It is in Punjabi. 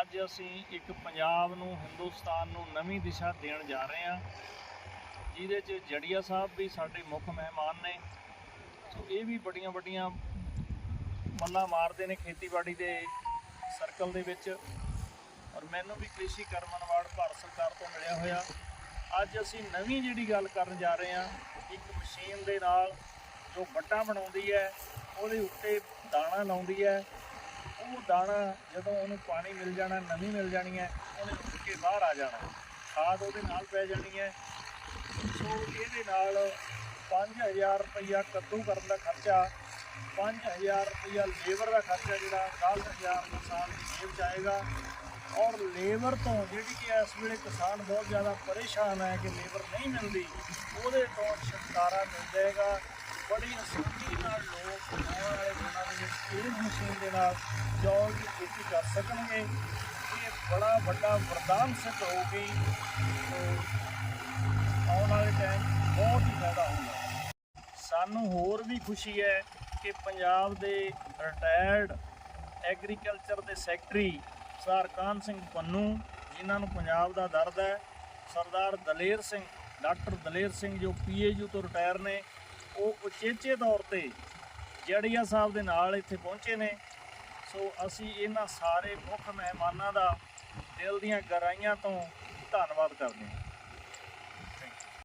ਅੱਜ ਅਸੀਂ ਇੱਕ ਪੰਜਾਬ ਨੂੰ, ਹਿੰਦੁਸਤਾਨ ਨੂੰ ਨਵੀਂ ਦਿਸ਼ਾ ਦੇਣ ਜਾ ਰਹੇ ਹਾਂ, ਜਿਹਦੇ ਚ ਜੜੀਆ ਸਾਹਿਬ ਵੀ ਸਾਡੇ ਮੁੱਖ ਮਹਿਮਾਨ ਨੇ। ਸੋ ਇਹ ਵੀ ਬੜੀਆਂ ਵੱਡੀਆਂ ਮੱਲਾਂ ਮਾਰਦੇ ਨੇ ਖੇਤੀਬਾੜੀ ਦੇ ਸਰਕਲ ਦੇ ਵਿੱਚ। ਔਰ ਮੈਨੂੰ ਵੀ ਕ੍ਰਿਸ਼ੀ ਕਰਮ ਅਵਾਰਡ ਭਾਰਤ ਸਰਕਾਰ ਤੋਂ ਮਿਲਿਆ ਹੋਇਆ। ਅੱਜ ਅਸੀਂ ਨਵੀਂ ਜਿਹੜੀ ਗੱਲ ਕਰਨ ਜਾ ਰਹੇ ਹਾਂ, ਇੱਕ ਮਸ਼ੀਨ ਦੇ ਨਾਲ ਜੋ ਵੱਟਾ ਬਣਾਉਂਦੀ ਹੈ, ਉਹਦੇ ਉੱਤੇ ਦਾਣਾ ਲਾਉਂਦੀ ਹੈ। ਉਹ ਦਾਣਾ ਜਦੋਂ ਉਹਨੂੰ ਪਾਣੀ ਮਿਲ ਜਾਣਾ, ਨਮੀ ਮਿਲ ਜਾਣੀ ਹੈ, ਉਹਨੇ ਉੱਠ ਕੇ ਬਾਹਰ ਆ ਜਾਣਾ। ਖਾਦ ਉਹਦੇ ਨਾਲ ਪੈ ਜਾਣੀ ਹੈ। ਸੋ ਇਹਦੇ ਨਾਲ 5000 ਰੁਪਈਆ ਕੱਦੂ ਕਰਨ ਦਾ ਖਰਚਾ 5000 ਰੁਪਈਆ ਲੇਬਰ ਦਾ ਖਰਚਾ ਜਿਹੜਾ 10000 ਕਿਸਾਨ ਦੀ ਜੇਬ ਜਾਏਗਾ ਔਰ ਲੇਬਰ ਤੋਂ ਜਿਹੜੀ ਕਿ ਇਸ ਵੇਲੇ ਕਿਸਾਨ ਬਹੁਤ ਜ਼ਿਆਦਾ ਪਰੇਸ਼ਾਨ ਹੈ ਕਿ ਲੇਬਰ ਨਹੀਂ ਮਿਲਦੀ, ਉਹਦੇ ਤੋਂ ਛੁਟਕਾਰਾ ਮਿਲ ਜਾਏਗਾ। ਬੜੀ ਆਸਾਨੀ ਨਾਲ ਲੋਕ ਆਉਣ ਵਾਲੇ ਦਿਨਾਂ ਦੇ ਵਿੱਚ ਮਸ਼ੀਨ ਦੇ ਨਾਲ ਚੌਲ ਦੀ ਖੇਤੀ ਕਰ ਸਕਣਗੇ। ਇਹ ਬੜਾ ਵੱਡਾ ਵਰਦਾਨ ਸਿੱਧ ਹੋਊਗੀ ਤੇ ਆਉਣ ਵਾਲੇ ਟਾਈਮ ਬਹੁਤ ਹੀ ਫਾਇਦਾ ਹੋਊਗਾ। ਸਾਨੂੰ ਹੋਰ ਵੀ ਖੁਸ਼ੀ ਹੈ ਕਿ ਪੰਜਾਬ ਦੇ ਰਿਟਾਇਰਡ ਐਗਰੀਕਲਚਰ ਦੇ ਸੈਕਟਰੀ ਸਰਦਾਰ ਸਿੰਘ ਪੰਨੂ, ਜਿਨ੍ਹਾਂ ਨੂੰ ਪੰਜਾਬ ਦਾ ਦਰਦ ਹੈ, ਸਰਦਾਰ ਦਲੇਰ ਸਿੰਘ, ਡਾਕਟਰ ਦਲੇਰ ਸਿੰਘ ਜੋ ਪੀਏਯੂ ਤੋਂ ਰਿਟਾਇਰ ਨੇ, ਉਹ ਉਚੇਚੇ ਤੌਰ ਤੇ ਜੜੀਆ ਸਾਹਿਬ ਦੇ ਨਾਲ ਇੱਥੇ ਪਹੁੰਚੇ ਨੇ। ਸੋ ਅਸੀਂ ਇਹਨਾਂ ਸਾਰੇ ਮੁੱਖ ਮਹਿਮਾਨਾਂ ਦਾ ਦਿਲ ਦੀਆਂ ਗਹਿਰਾਈਆਂ ਤੋਂ ਧੰਨਵਾਦ ਕਰਦੇ ਹਾਂ।